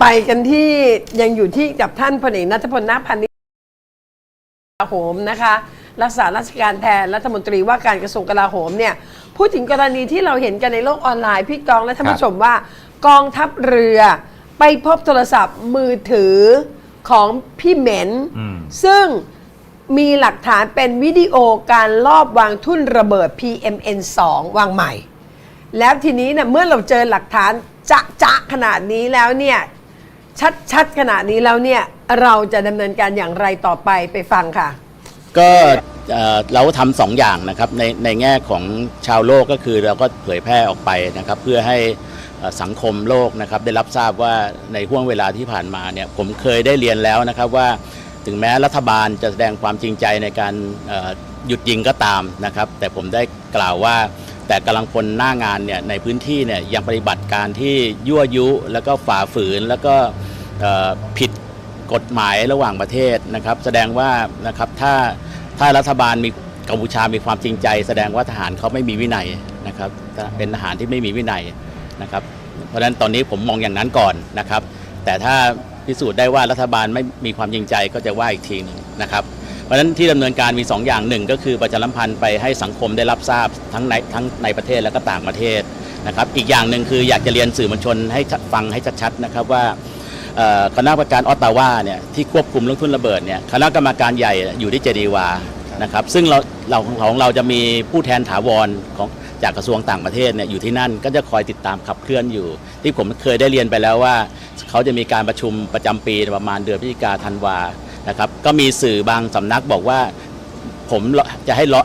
ไปกันที่ยังอยู่ที่กับท่านพลเอกนัทพลนาคพานิชย์กลาโหมนะคะ รักษาราชการแทนรัฐมนตรีว่าการกระทรวงกลาโหมเนี่ยพูดถึงกรณีที่เราเห็นกันในโลกออนไลน์พี่กองและท่านผู้ชมว่ากองทัพเรือไปพบโทรศัพท์มือถือของพี่เหม็นอืมซึ่งมีหลักฐานเป็นวิดีโอการลอบวางทุ่นระเบิด PMN2 วางใหม่ แล้วทีนี้เนี่ยเมื่อเราเจอหลักฐานจะจะขนาดนี้แล้วเนี่ย ชัดๆขนาดนี้แล้วเนี่ยเราจะดำเนินการอย่างไรต่อไปไปฟังค่ะ ก็เอ่อเราทำสองอย่างนะครับในในแง่ของชาวโลกก็คือเราก็เผยแพร่ออกไปนะครับ เพื่อให้เอ่อสังคมโลกนะครับ ได้รับทราบว่าในห่วงเวลาที่ผ่านมาเนี่ยผมเคยได้เรียนแล้วนะครับว่า ถึงแม้รัฐบาลจะแสดงความจริงใจในการเอ่อหยุดยิงก็ตามนะครับ แต่ผมได้กล่าวว่า แต่กำลังพลหน้างานเนี่ยในพื้นที่เนี่ยยังปฏิบัติการที่ยั่วยุแล้วก็ฝ่าฝืนแล้วก็ผิดกฎหมายระหว่างประเทศนะครับ แสดงว่านะครับถ้าถ้ารัฐบาลมีกัมพูชามีความจริงใจ แสดงว่าทหารเขาไม่มีวินัยนะครับเป็นทหารที่ไม่มีวินัยนะครับ เพราะฉะนั้นตอนนี้ผมมองอย่างนั้นก่อนนะครับ แต่ถ้าพิสูจน์ได้ว่ารัฐบาลไม่มีความจริงใจก็จะว่าอีกทีหนึงนะครับ ราะฉะนั้นที่ดำเนินการมี2ออย่างหนึ่งก็คือประชาสัมพันธ์ไปให้สังคมได้รับทราบทั้งในทั้งในประเทศและก็ต่างประเทศนะครับ อีกอย่างหนึ่งคืออยากจะเรียนสื่อมวลชนให้ฟังให้ชัดๆนะครับว่าคณะกรรมการออตตาวาเนี่ยที่ควบคุมเรื่องทุนระเบิดเนี่ยคณะกรรมการใหญ่อยู่ที่เจดีวานะครับซึ่งเราเราของเราจะมีผู้แทนถาวรของจากกระทรวงต่างประเทศเนี่ยอยู่ที่นั่นก็จะคอยติดตามขับเคลื่อนอยู่ ที่ผมเคยได้เรียนไปแล้วว่า เขาจะมีการประชุมประจำปีประมาณเดือนพฤศจิกาธันวา นะครับก็มีสื่อบางสำนักบอกว่าผมจะให้รอ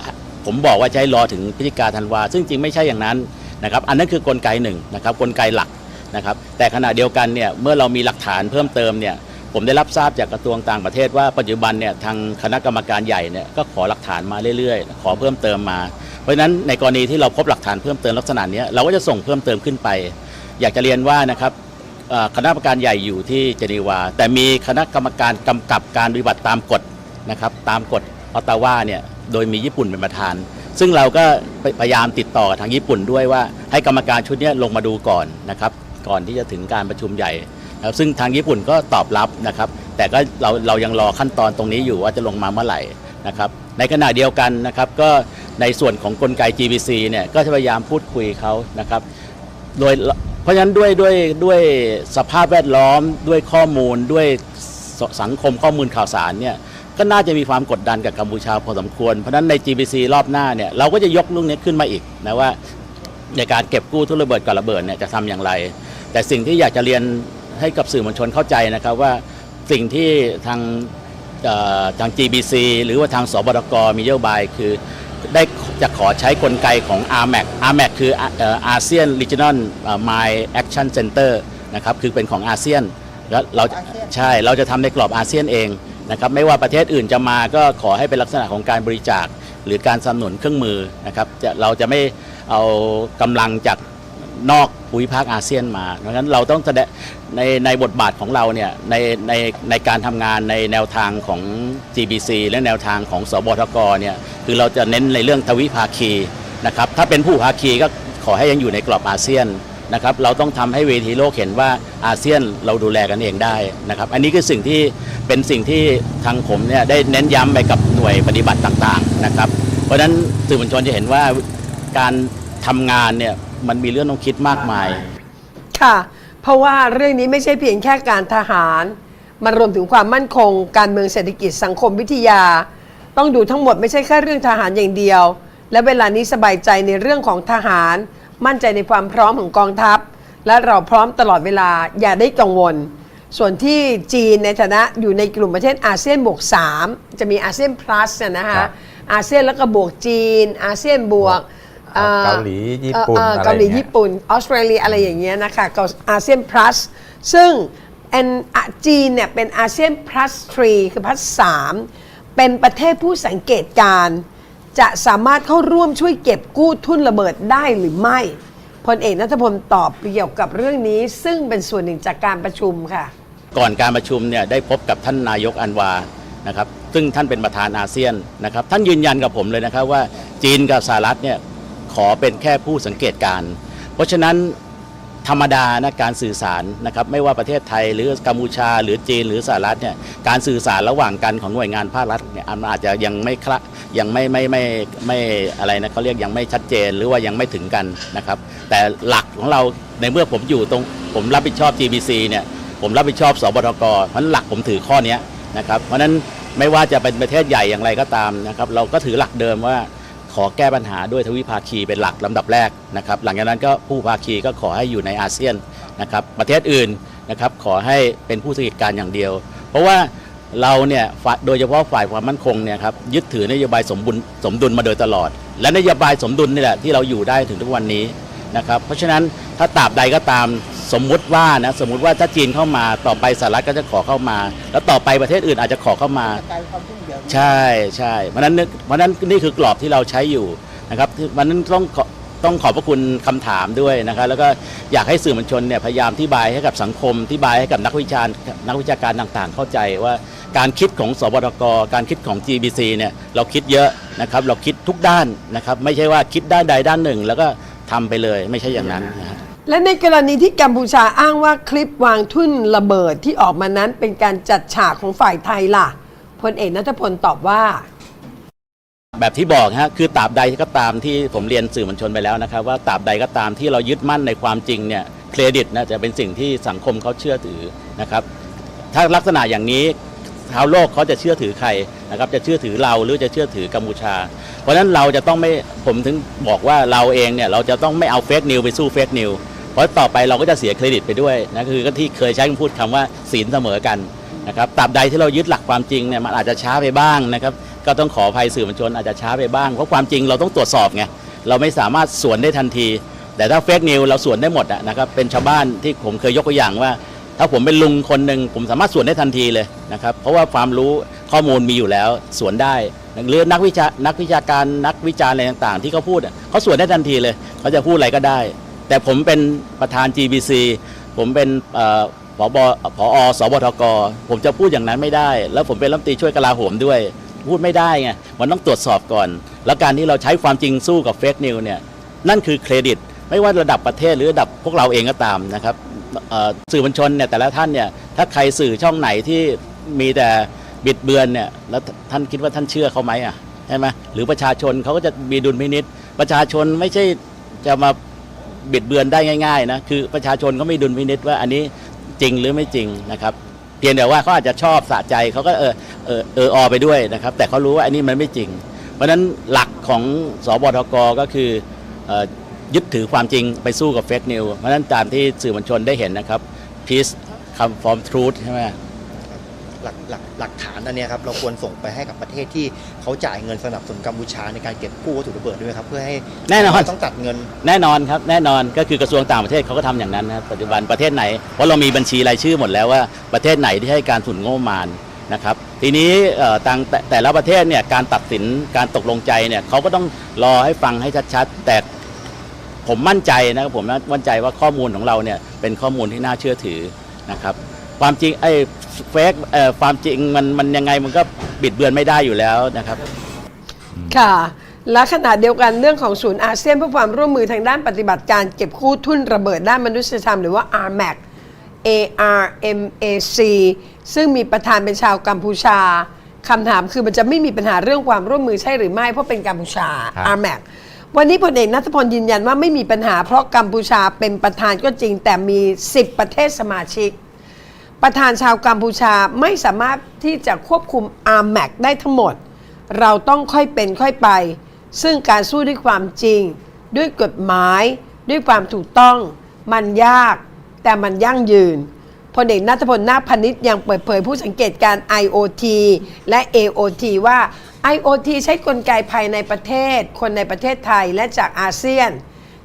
ผมบอกว่าจะให้รอถึงพฤศจิกาธันวา ซึ่งจริงไม่ใช่อย่างนั้นนะครับอันนั้นคือกลไกหนึ่งนะครับกลไกหลักนะครับแต่ขณะเดียวกันเนี่ยเมื่อเรามีหลักฐานเพิ่มเติมเนี่ยผมได้รับทราบจากกระทรวงต่างประเทศว่าปัจจุบันเนี่ยทางคณะกรรมการใหญ่เนี่ยก็ขอหลักฐานมาเรื่อยๆ ขอเพิ่มเติมมา เพราะฉะนั้นในกรณีที่เราพบหลักฐานเพิ่มเติมลักษณะนี้เราก็จะส่งเพิ่มเติมขึ้นไป อยากจะเรียนว่านะครับ คณะกรรมการใหญ่อยู่ที่เจนีวา แต่มีคณะกรรมการกำกับการปฏิบัติตามกฎนะครับตามกฎออตตาวาเนี่ยโดยมีญี่ปุ่นเป็นประธาน ซึ่งเราก็พยายามติดต่อกับทางญี่ปุ่นด้วยว่าให้กรรมการชุดนี้ลงมาดูก่อนนะครับก่อนที่จะถึงการประชุมใหญ่นะครับซึ่งทางญี่ปุ่นก็ตอบรับนะครับ แต่ก็เราเรายังรอขั้นตอนตรงนี้อยู่ว่าจะลงมาเมื่อไหร่นะครับในขณะเดียวกันนะครับก็ในส่วนของกลไก GBC เนี่ยก็จะพยายามพูดคุยเขานะครับโดย เพราะฉะนั้นด้วยด้วยด้วยสภาพแวดล้อมด้วยข้อมูลด้วยสสังคมข้อมูลข่าวสารเนี่ยก็น่าจะมีความกดดันกับกัมพูชาพอสมควร เพราะฉะนั้นใน GBC รอบหน้าเนี่ยเราก็จะยกเรื่องนี้ขึ้นมาอีกนะว่าในการเก็บกู้ทุนระเบิดกับระเบิดเนี่ยจะทำอย่างไร แต่สิ่งที่อยากจะเรียนให้กับสื่อมวลชนเข้าใจนะครับว่าสิ่งที่ทางทาง GBC หรือว่าทางสบดกมีนโยบายคือ ได้จะขอใช้กลไกของ RMAC RMAC คืออาเซียน Regional My Action Center นะครับคือเป็นของอาเซียนแล้วเราใช่เราจะทำในกรอบอาเซียนเองนะครับไม่ว่าประเทศอื่นจะมาก็ขอให้เป็นลักษณะของการบริจาค หรือการสนับสนุนเครื่องมือนะครับจะเราจะไม่เอากำลังจากนอก ภูมิภาคอาเซียนมาเพราะฉะนั้นเราต้องแสดงในในบทบาทของเราเนี่ยในในในการทำงานในแนวทางของ GBC และแนวทางของสบทกเนี่ยคือเราจะเน้นในเรื่องทวิภาคีนะครับถ้าเป็นผู้ภาคีก็ขอให้ยังอยู่ในกรอบอาเซียนนะครับเราต้องทำให้เวทีโลกเห็นว่าอาเซียนเราดูแลกันเองได้นะครับ อันนี้คือสิ่งที่เป็นสิ่งที่ทางผมเนี่ยได้เน้นย้ำไปกับหน่วยปฏิบัติต่างๆนะครับ เพราะฉะนั้นสื่อมวลชนจะเห็นว่าการทำงานเนี่ย มันมีเรื่องต้องคิดมากมาย ค่ะ เพราะว่าเรื่องนี้ไม่ใช่เพียงแค่การทหาร มันรวมถึงความมั่นคง การเมืองเศรษฐกิจสังคมวิทยา ต้องดูทั้งหมดไม่ใช่แค่เรื่องทหารอย่างเดียว และเวลานี้สบายใจในเรื่องของทหาร มั่นใจในความพร้อมของกองทัพ และเราพร้อมตลอดเวลาอย่าได้กังวล ส่วนที่จีนในฐานะอยู่ในกลุ่มประเทศอาเซียนบวก3จะมีอาเซียน plus นะนะครัฮะบอาเซียนแล้วก็บวกจีน อาเซียนบวกอ่อ เกาหลีญี่ปุ่นเอ่ออะไรเกาหลีอย่างเงี้ยญี่ปุ่นออสเตรเลียอะไรอย่างเงี้ยนะคะก็อาเซียน plus ซึ่งแอนอะจีนเนี่ยเป็นอาเซียน plus 3คือ plus 3เป็นประเทศผู้สังเกตการณ์จะสามารถเข้าร่วมช่วยเก็บกู้ทุนระเบิดได้หรือไม่พลเอกนัทพลตอบเกี่ยวกับเรื่องนี้ ซึ่งเป็นส่วนหนึ่งจากการประชุมค่ะ ก่อนการประชุมเนี่ยได้พบกับท่านนายกอันวานะครับซึ่งท่านเป็นประธานอาเซียนนะครับท่านยืนยันกับผมเลยนะครับว่าจีนกับสหรัฐเนี่ย ขอเป็นแค่ผู้สังเกตการ เพราะฉะนั้นธรรมดานะการสื่อสารนะครับไม่ว่าประเทศไทยหรือกัมพูชา หรือจีนหรือสหรัฐเนี่ยการสื่อสารระหว่างกันของหน่วยงานภาครัฐเนี่ยอาจจะยังไม่คละยังไม่ไม่ไม่ไม่อะไรนะเขาเรียกยังไม่ชัดเจนหรือว่ายังไม่ถึงกันนะครับ แต่หลักของเราในเมื่อผมอยู่ตรงผมรับผิดชอบ GBC เนี่ยผมรับผิดชอบสบทกเพราะฉะนั้นหลักผมถือข้อนี้นะครับเพราะฉะนั้นไม่ว่าจะเป็นประเทศใหญ่อย่างไรก็ตามนะครับเราก็ถือหลักเดิมว่า ขอแก้ปัญหาด้วยทวิภาคีเป็นหลักลำดับแรกนะครับ หลังจากนั้นก็ผู้ภาคีก็ขอให้อยู่ในอาเซียนนะครับ ประเทศอื่นนะครับขอให้เป็นผู้สกิจการอย่างเดียว เพราะว่าเราเนี่ยฝ่ายโดยเฉพาะฝ่ายความมั่นคงเนี่ยครับยึดถือนโยบายสมบุญสมดุลมาโดยตลอด และนโยบายสมดุลนี่แหละที่เราอยู่ได้ถึงทุกวันนี้นะครับ เพราะฉะนั้นถ้าตราบใดก็ตามสมมุติว่านะสมมุติว่าถ้าจีนเข้ามาต่อไปสหรัฐก็จะขอเข้ามา แล้วต่อไปประเทศอื่นอาจจะขอเข้ามา ใช่ใช่เพราะฉะนั้นนึกเพราะฉะนั้นนี่คือกรอบที่เราใช้อยู่นะครับวันนั้นต้องขอต้องขอบพระคุณคำถามด้วยนะครับแล้วก็อยากให้สื่อมวลชนเนี่ยพยายามที่บายให้กับสังคมที่บายให้กับนักวิจารณ์นักวิชาการต่างๆ เข้าใจว่าการคิดของสบทกการคิดของ GBC เนี่ยเราคิดเยอะนะครับเราคิดทุกด้านนะครับไม่ใช่ว่าคิดด้านใดด้านหนึ่ง แล้วก็ทำไปเลยไม่ใช่อย่างนั้นนะฮะและในกรณีที่กัมพูชาอ้างว่าคลิปวางทุ่นระเบิดที่ออกมานั้นเป็นการจัดฉากของฝ่ายไทยล่ะ พลเอกนัทพลตอบว่า แบบที่บอกฮะคือตราบใดก็ตามที่ผมเรียนสื่อมวลชนไปแล้วนะครับ ว่าตราบใดก็ตามที่เรายึดมั่นในความจริงเนี่ยเครดิตนะจะเป็นสิ่งที่สังคมเขาเชื่อถือนะครับ ถ้าลักษณะอย่างนี้ชาวโลกเขาจะเชื่อถือใครนะครับจะเชื่อถือเราหรือจะเชื่อถือกัมพูชา เพราะฉะนั้นเราจะต้องไม่ผมถึงบอกว่าเราเองเนี่ยเราจะต้องไม่เอาเฟกนิวไปสู้เฟกนิวเพราะต่อไปเราก็จะเสียเครดิตไปด้วยนะคือก็ที่เคยใช้คำพูดคำว่าศีลเสมอกัน นะครับตราบใดที่เรายึดหลักความจริงเนี่ยมันอาจจะช้าไปบ้างนะครับก็ต้องขออภัยสื่อมวลชนอาจจะช้าไปบ้างเพราะความจริงเราต้องตรวจสอบไงเราไม่สามารถสวนได้ทันที แต่ถ้าเฟกนิวเราสวนได้หมดนะครับเป็นชาวบ้านที่ผมเคยยกตัวอย่างว่า ถ้าผมเป็นลุงคนหนึ่งผมสามารถสวนได้ทันทีเลยนะครับเพราะว่าความรู้ข้อมูลมีอยู่แล้วสวนได้หรือนักวิชานักวิชาการนักวิจารณ์อะไรต่างๆ ที่เขาพูดเขาสวนได้ทันทีเลยเขาจะพูดอะไรก็ได้ แต่ผมเป็นประธาน GBC ผมเป็น ผบผอสบทก ผมจะพูดอย่างนั้นไม่ได้ แล้วผมเป็นรัฐมนตรีช่วยกลาโหมด้วย พูดไม่ได้ไงมันต้องตรวจสอบก่อน แล้วการที่เราใช้ความจริงสู้กับเฟกนิวเนี่ยนั่นคือเครดิต ไม่ว่าระดับประเทศหรือระดับพวกเราเองก็ตามนะครับสื่อมวลชนเนี่ยแต่ละท่านเนี่ยถ้าใครสื่อช่องไหนที่มีแต่บิดเบือนเนี่ยแล้วท่านคิดว่าท่านเชื่อเขาไหมอะใช่ไหมหรือประชาชนเขาก็จะมีดุลพินิษประชาชนไม่ใช่จะมาบิดเบือนได้ง่ายๆนะคือประชาชนเขาไม่ดุลพินิษว่าอันนี้ จริงหรือไม่จริงนะครับ เพียงแต่ว่าเขาอาจจะชอบสะใจเขาก็เออเออเอออไปด้วยนะครับ แต่เขารู้ว่าอันนี้มันไม่จริง เพราะฉะนั้นหลักของสบทกก็คือเอ่อยึดถือความจริงไปสู้กับเฟกนิวเพราะฉะนั้นตามที่สื่อมวลชนได้เห็นนะครับ peace come from truth ใช่ไหม หลักหลักหลักฐานอันเนี้ยครับเราควรส่งไปให้กับประเทศที่เขาจ่ายเงินสนับสนุนกัมพูชาในการเก็บกู้วัตถุระเบิดด้วยครับเพื่อให้แน่นอนต้องตัดเงิน แน่นอนครับแน่นอนก็คือกระทรวงต่างประเทศเขาก็ทำอย่างนั้นนะครับปัจจุบันประเทศไหนเพราะเรามีบัญชีรายชื่อหมดแล้วว่าประเทศไหนที่ให้การทุนงบประมาณนะครับทีนี้เอ่อต่างแต่แต่ละประเทศเนี่ยการตัดสินการตกลงใจเนี่ยเขาก็ต้องรอให้ฟังให้ชัดๆแต่ผมมั่นใจนะครับผมมั่นใจว่าข้อมูลของเราเนี่ยเป็นข้อมูลที่น่าเชื่อถือนะครับ ความจริงไอ้เฟกเอ่อความจริงมันมันยังไงมันก็บิดเบือนไม่ได้อยู่แล้วนะครับ ค่ะ และขณะเดียวกันเรื่องของศูนย์อาเซียนเพื่อความร่วมมือทางด้านปฏิบัติการเก็บกู้ทุ่นระเบิดด้านมนุษยธรรมหรือว่า RMAC ARMAC ซึ่งมีประธานเป็นชาวกัมพูชาคำถามคือมันจะไม่มีปัญหาเรื่องความร่วมมือใช่หรือไม่ เพราะเป็นกัมพูชา ครับ RMAC วันนี้พลเอกนัทพลยืนยันว่าไม่มีปัญหาเพราะกัมพูชาเป็นประธานก็จริงแต่มี 10 ประเทศสมาชิก ประธานชาวกัมพูชาไม่สามารถที่จะควบคุม RMAC ได้ทั้งหมด เราต้องค่อยเป็นค่อยไป ซึ่งการสู้ด้วยความจริง ด้วยกฎหมาย ด้วยความถูกต้อง มันยาก แต่มันยั่งยืนพลเอกนัทพลนาคพนิษฐ์ยังเปิดเผยผู้สังเกตการ IoT และ AOT ว่า IoT ใช้กลไกภายในประเทศ คนในประเทศไทยและจากอาเซียน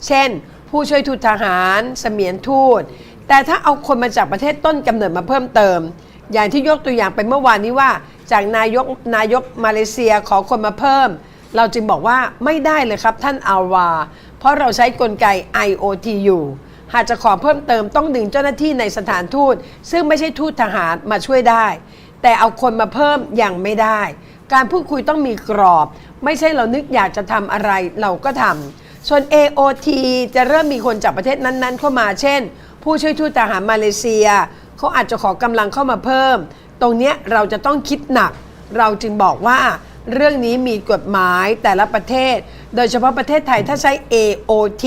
เช่น ผู้ช่วยทูตทหาร เสมียนทูต แต่ถ้าเอาคนมาจากประเทศต้นกำเนิดมาเพิ่มเติม อย่างที่ยกตัวอย่างไปเมื่อวานนี้ว่า จากนายกนายกมาเลเซียขอคนมาเพิ่ม เราจึงบอกว่าไม่ได้เลยครับท่านอาวา เพราะเราใช้กลไก IoT อยู่หากจะขอเพิ่มเติมต้องดึงเจ้าหน้าที่ในสถานทูต ซึ่งไม่ใช่ทูตทหารมาช่วยได้ แต่เอาคนมาเพิ่มยังไม่ได้ การพูดคุยต้องมีกรอบ ไม่ใช่เรานึกอยากจะทำอะไรเราก็ทำส่วน AOT จะเริ่มมีคนจากประเทศนั้นๆ เข้ามาเช่น ผู้ช่วยทูตทหารมาเลเซีย เขาอาจจะขอกำลังเข้ามาเพิ่ม ตรงนี้เราจะต้องคิดหนัก เราจึงบอกว่าเรื่องนี้มีกฎหมายแต่ละประเทศ โดยเฉพาะประเทศไทยถ้าใช้ AOT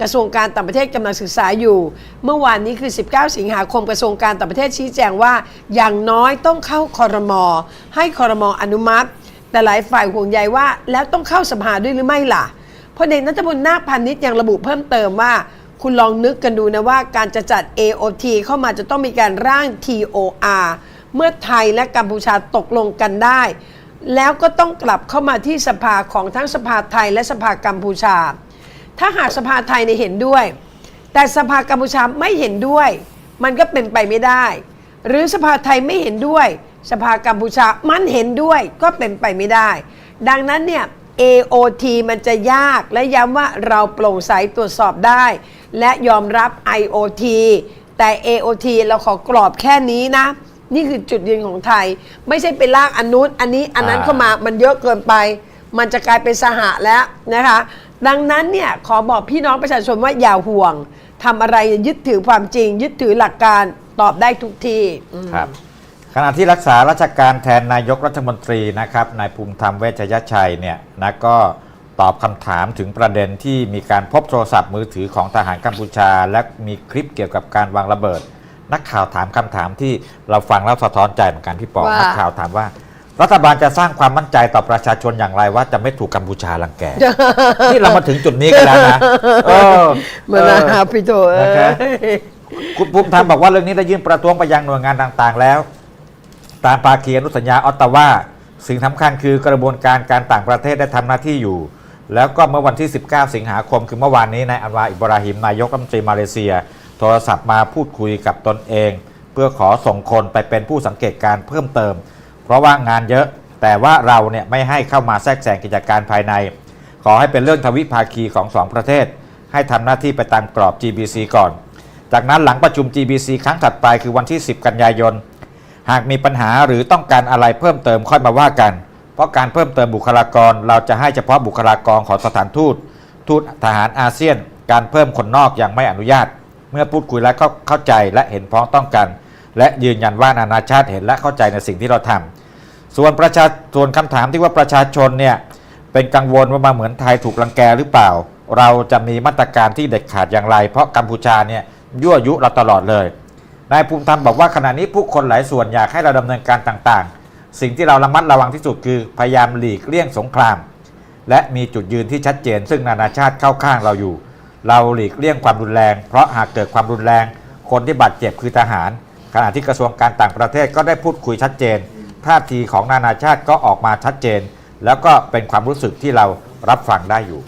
กระทรวงการต่างประเทศกำลังศึกษาอยู่ เมื่อวานนี้คือ 19 สิงหาคมกระทรวงการต่างประเทศชี้แจงว่า อย่างน้อยต้องเข้าคอรมอให้คอรมออนุมัติ แต่หลายฝ่ายห่วงใยว่า แล้วต้องเข้าสภาด้วยหรือไม่ล่ะพลเอกนัทพลนาคพานิชยังระบุเพิ่มเติมว่า คุณลองนึกกันดูนะว่าการจะจัด AOT เข้ามาจะต้องมีการร่าง TOR เมื่อไทยและกัมพูชาตกลงกันได้ แล้วก็ต้องกลับเข้ามาที่สภาของทั้งสภาไทยและสภากัมพูชา ถ้าหากสภาไทยในเห็นด้วย แต่สภากัมพูชาไม่เห็นด้วย มันก็เป็นไปไม่ได้ หรือสภาไทยไม่เห็นด้วย สภากัมพูชามันเห็นด้วยก็เป็นไปไม่ได้ ดังนั้นเนี่ย AOT มันจะยากและย้ำว่าเราโปร่งใสตรวจสอบได้ และยอมรับ IOT แต่ AOT เราขอกรอบแค่นี้นะ นี่คือจุดยืนของไทย ไม่ใช่ไปลากอันนู้นอันนี้อันนั้นอ่าเข้ามามันเยอะเกินไป มันจะกลายเป็นสหะแล้วนะคะ ดังนั้นเนี่ยขอบอกพี่น้องประชาชนว่าอย่าห่วงทำอะไรยึดถือความจริง ยึดถือหลักการตอบได้ทุกที่อืม ครับขณะที่รักษาราชการแทนนายกรัฐมนตรีนะครับนายภูมิธรรมเวชยชัยเนี่ยนะก็ ตอบคำถามถึงประเด็นที่มีการพบโทรศัพท์มือถือของทหารกัมพูชา และมีคลิปเกี่ยวกับการวางระเบิด นักข่าวถามคำถามที่เราฟังแล้วสะท้อนใจเหมือนกันพี่ปอว่านักข่าวถามว่า รัฐบาลจะสร้างความมั่นใจต่อประชาชนอย่างไรว่าจะไม่ถูกกัมพูชารังแกนี่เรามาถึงจุดนี้กันแล้วนะเออ เหมือนนะเออพี่โตเอ้นะครับยคุณภูมิธรรมบอกว่าเรื่องนี้ได้ยื่นประท้วงไปยังหน่วยงานต่างๆแล้ว ตามภาคีอนุสัญญาออตตาวาสิ่งสำคัญคือกระบวนการการต่างประเทศได้ทำหน้าที่อยู่ แล้วก็เมื่อวันที่ 19 สิงหาคม คือเมื่อวานนี้นายอันวาอิบราฮิมนายกรัฐมนตรีมาเลเซีย โทรศัพท์มาพูดคุยกับตนเอง เพื่อขอส่งคนไปเป็นผู้สังเกตการณ์เพิ่มเติม เพราะว่างานเยอะแต่ว่าเราเนี่ยไม่ให้เข้ามาแทรกแซงกิจการภายใน ขอให้เป็นเรื่องทวิภาคีของสองประเทศ ให้ทำหน้าที่ไปตามกรอบ GBC ก่อน จากนั้นหลังประชุม GBC ครั้งถัดไปคือวันที่ 10 กันยายน หากมีปัญหาหรือต้องการอะไรเพิ่มเติมค่อยมาว่ากัน เพราะการเพิ่มเติมบุคลากร เราจะให้เฉพาะบุคลากรของสถานทูต ทูตทหารอาเซียน การเพิ่มคนนอกยังไม่อนุญาต เมื่อพูดคุยแล้วเข้าใจและเห็นพ้องต้องกัน และยืนยันว่านานาชาติเห็นและเข้าใจในสิ่งที่เราทำส่วนประชาส่วนคำถามที่ว่าประชาชนเนี่ยเป็นกังวลว่ามาเหมือนไทยถูกรังแกหรือเปล่า เราจะมีมาตรการที่เด็ดขาดอย่างไร เพราะกัมพูชาเนี่ยยั่วยุเราตลอดเลยนายภูมิธรรมบอกว่าขณะนี้ผู้คนหลายส่วนอยากให้เราดำเนินการต่างๆ สิ่งที่เราระมัดระวังที่สุดคือพยายามหลีกเลี่ยงสงคราม และมีจุดยืนที่ชัดเจน ซึ่งนานาชาติเข้าข้างเราอยู่ เราหลีกเลี่ยงความรุนแรง เพราะหากเกิดความรุนแรง คนที่บาดเจ็บคือทหาร ขณะที่กระทรวงการต่างประเทศก็ได้พูดคุยชัดเจนท่าทีของนานาชาติก็ออกมาชัดเจน แล้วก็เป็นความรู้สึกที่เรารับฟังได้อยู่